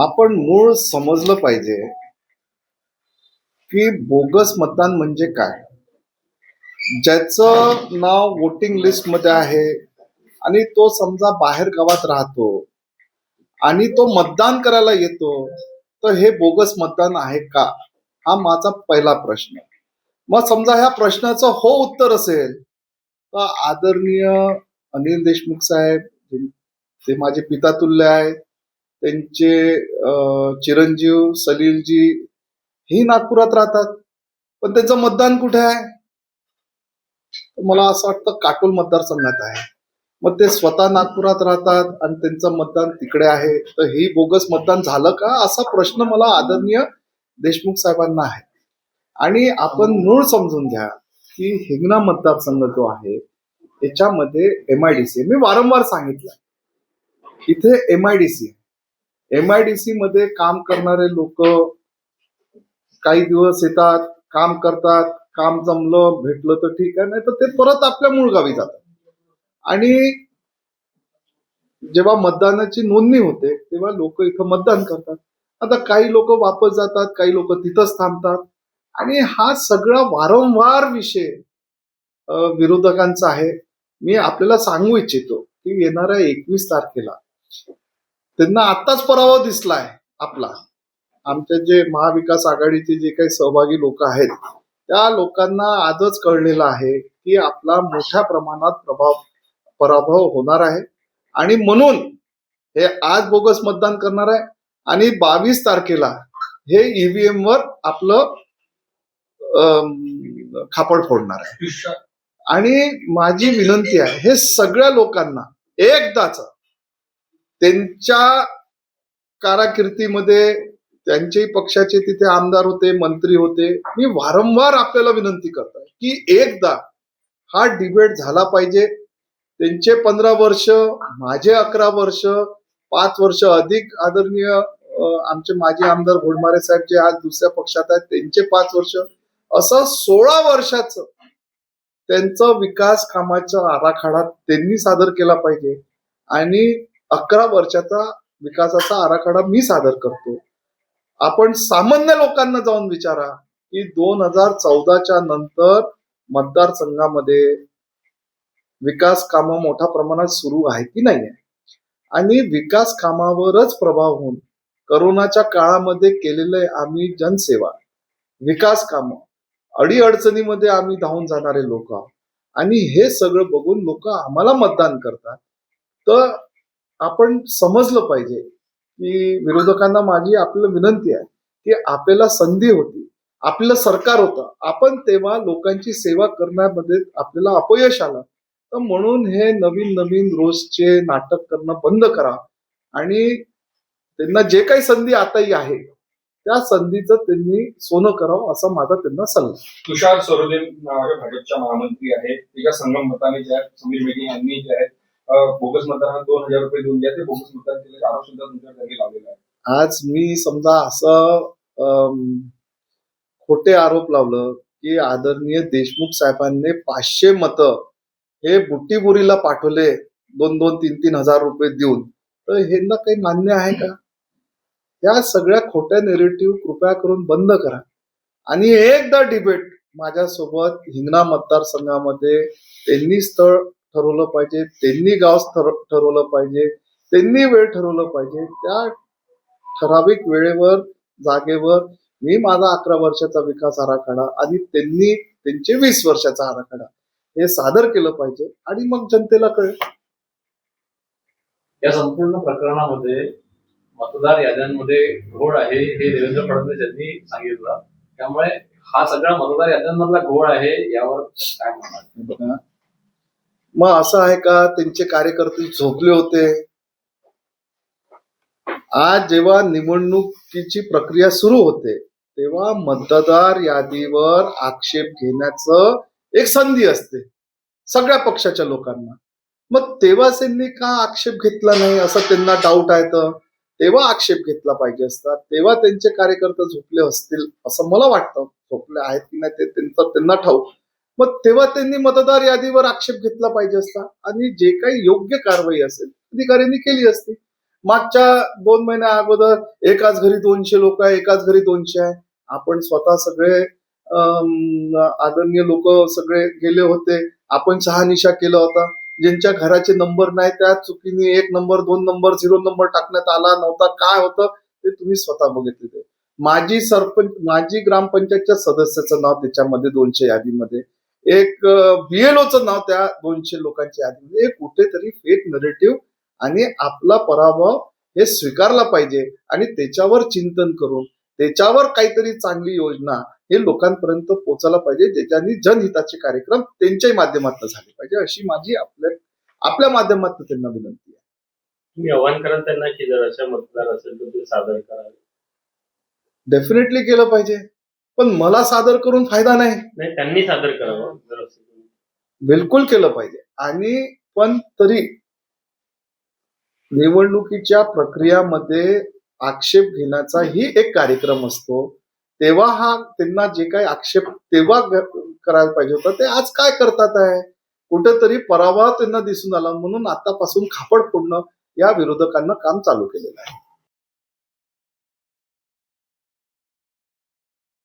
आपण मूळ समजलं पाहिजे की बोगस मतदान म्हणजे काय? ज्याचं नाव वोटिंग लिस्टमध्ये आहे आणि तो समजा बाहेर गावात राहतो आणि तो मतदान करायला येतो तर हे बोगस मतदान आहे का? हा माझा पहिला प्रश्न. मग समजा ह्या प्रश्नाचं हो उत्तर असेल तर आदरणीय अनिल देशमुख साहेब ते माझे पितातुल्य आहेत त्यांचे चिरंजीव सलीलजी ही नागपुरात राहतात. पण त्यांचं मतदान कुठे आहे? मला असं वाटतं काटोल मतदारसंघात आहे. मग ते स्वतः नागपुरात राहतात आणि त्यांचं मतदान तिकडे आहे. तर ही बोगस मतदान झालं का? असा प्रश्न मला आदरणीय देशमुख साहेबांना आहे. आणि आपण मूळ समजून घ्या की हिंगणा मतदारसंघ जो आहे त्याच्यामध्ये एमआयडीसी मी वारंवार सांगितलं इथे एमआयडीसी एमआयडीसी मध्ये काम करणारे लोक काही दिवस येतात काम करतात काम जमलं भेटलं तर ठीक आहे नाही तर ते परत आपल्या मूळ गावी जातात. आणि जेव्हा मतदानाची नोंदणी होते तेव्हा लोक इथं मतदान करतात. आता काही लोक वापस जातात काही लोक तिथंच थांबतात. आणि हा सगळा वारंवार विषय विरोधकांचा आहे. मी आपल्याला सांगू इच्छितो की येणाऱ्या एकवीस तारखेला त्यांना आत्ताच पराभव दिसलाय आपला. आमचे जे महाविकास आघाडीचे जे काही सहभागी लोक आहेत त्या लोकांना आजच कळलेलं आहे की आपला मोठ्या प्रमाणात प्रभाव पराभव होणार आहे. आणि म्हणून हे आज बोगस मतदान करणार आहे. आणि बावीस तारखेला हे ईव्हीएम वर आपलं खापड फोडणार आहे. आणि माझी विनंती आहे हे सगळ्या लोकांना एकदाच त्यांच्या काराकिर्दीमध्ये त्यांच्याही पक्षाचे तिथे आमदार होते मंत्री होते. मी वारंवार आपल्याला विनंती करतोय की एकदा हा डिबेट झाला पाहिजे. त्यांचे पंधरा वर्ष माझे अकरा वर्ष पाच वर्ष अधिक आदरणीय आमचे माजी आमदार घोडमारे साहेब जे आज दुसऱ्या पक्षात आहेत त्यांचे पाच वर्ष. असं सोळा वर्षाचं त्यांचं विकास कामाचा आराखडा त्यांनी सादर केला पाहिजे. आणि अकरा वर्षाचा विकासाचा आराखडा मी सादर करतो. आपण सामान्य लोकांना जाऊन विचारा की दोन हजार चौदाच्या नंतर मतदारसंघामध्ये विकास कामं मोठ्या प्रमाणात सुरू आहे की नाही? आहे आणि विकास कामावरच प्रभाव होऊन करोनाच्या काळामध्ये केलेले आम्ही जनसेवा विकास कामं अडीअडचणीमध्ये आम्ही धावून जाणारे लोक आहोत. आणि हे सगळं बघून लोक आम्हाला मतदान करतात. तर आपण समजलं पाहिजे की विरोधकांना माझी आपल्याला विनंती आहे की आपल्याला संधी होती आपलं सरकार होतं. आपण तेव्हा लोकांची सेवा करण्यामध्ये आपल्याला अपयश आलं. तर म्हणून हे नवीन नवीन रोजचे नाटक करणं बंद करा. आणि त्यांना जे काही संधी आताही आहे त्या संधीचं त्यांनी सोनं करावं असा माझा त्यांना सल्ला. तुषार सरोदे भाजपच्या महामंत्री आहेत. त्याच्या संगम मताने जे आहेत समीर मेघे यांनी जे आहेत बोगस मतदारांना दोन हजार रुपये देऊन द्या. ते बोगस मतदान केल्याचा आरोप सुद्धा तुमच्या घरी लावलेला आहे. आज मी समजा असं खोटे आरोप लावलं की आदरणीय देशमुख साहेबांनी पाचशे मतं हे बुट्टीबुरीला पाठवले दोन दोन तीन तीन हजार रुपये देऊन. तर ह्यांना काही मान्य आहे का? या सगळ्या खोट्या नेरेटिव्ह कृपया करून बंद करा. आणि एकदा डिबेट माझ्यासोबत हिंगणा मतदारसंघामध्ये त्यांनी स्थळ ठरवलं पाहिजे. त्यांनी गाव ठरवलं पाहिजे. त्यांनी वेळ ठरवलं पाहिजे. त्या ठराविक वेळेवर जागेवर मी माझा अकरा वर्षाचा विकास आराखडा आणि त्यांनी त्यांचे वीस वर्षाचा आराखडा हे सादर केलं पाहिजे आणि मग जनतेला कळेल. या संपूर्ण प्रकरणामध्ये मतदार याद्यांमध्ये घोळ आहे हे देवेंद्र फडणवीस यांनी सांगितलं. त्यामुळे हा सगळा मतदार याद्यांमधला घोळ आहे यावर काय म्हणणार? बघा मग असं आहे का? त्यांचे कार्यकर्ते झोपले होते. आज जेव्हा निवडणुकीची प्रक्रिया सुरू होते तेव्हा मतदार यादीवर आक्षेप घेण्याचं एक संधी असते सगळ्या पक्षाच्या लोकांना. मग तेव्हा त्यांनी का आक्षेप घेतला नाही? असं त्यांना डाऊट आहे तर. तेव्हा आक्षेप घेतला पाहिजे असता. तेव्हा त्यांचे कार्यकर्ते झोपले असतील असं मला वाटतं. झोपले आहेत की नाही ते त्यांचं त्यांना ठाऊक. मग तेव्हा त्यांनी मतदार यादीवर आक्षेप घेतला पाहिजे असता. आणि जे काही योग्य कारवाई असेल अधिकाऱ्यांनी केली असती. मागच्या दोन महिन्या अगोदर एकाच घरी दोनशे लोक आहे एकाच घरी दोनशे आहे. आपण स्वतः सगळे आदरणीय लोक सगळे गेले होते. आपण शहानिशा केला होता. ज्यांच्या घराचे नंबर नाही त्या चुकीने एक नंबर दोन नंबर झिरो नंबर टाकण्यात आला नव्हता. काय होतं ते तुम्ही स्वतः बघितले ते माजी सरपंच माजी ग्रामपंचायतच्या सदस्याचं नाव त्याच्यामध्ये दोनशे यादीमध्ये एक बीएलओचं नाव त्या दोनशे लोकांच्या यादीमध्ये. एक कुठेतरी फेक नरेटिव्ह आणि आपला पराभव हे स्वीकारला पाहिजे आणि त्याच्यावर चिंतन करून त्याच्यावर काहीतरी चांगली योजना हे लोकांपर्यंत पोहोचायला पाहिजे ज्याच्यानी जनहिताचे कार्यक्रम त्यांच्याही माध्यमातून झाले पाहिजे. अशी माझी आपल्या आपल्या माध्यमातून त्यांना विनंती आहे. तुम्ही आव्हान कराल त्यांना की जर अशा मतदार असेल तर ते सादर करावे. डेफिनेटली केलं पाहिजे. पण मला सादर करून फायदा नाही. नाही त्यांनी सादर करावं. जर असं बिलकुल केलं पाहिजे. आणि पण तरी निवडणुकीच्या प्रक्रियामध्ये आक्षेप घेण्याचा ही एक कार्यक्रम असतो. तेव्हा हा त्यांना जे काही आक्षेप तेव्हा ग- करायला पाहिजे होता ते आज काय करतात आहे? कुठेतरी पराभव त्यांना दिसून आला. म्हणून आतापासून खापड फोडणं या विरोधकांना काम चालू केलेलं आहे.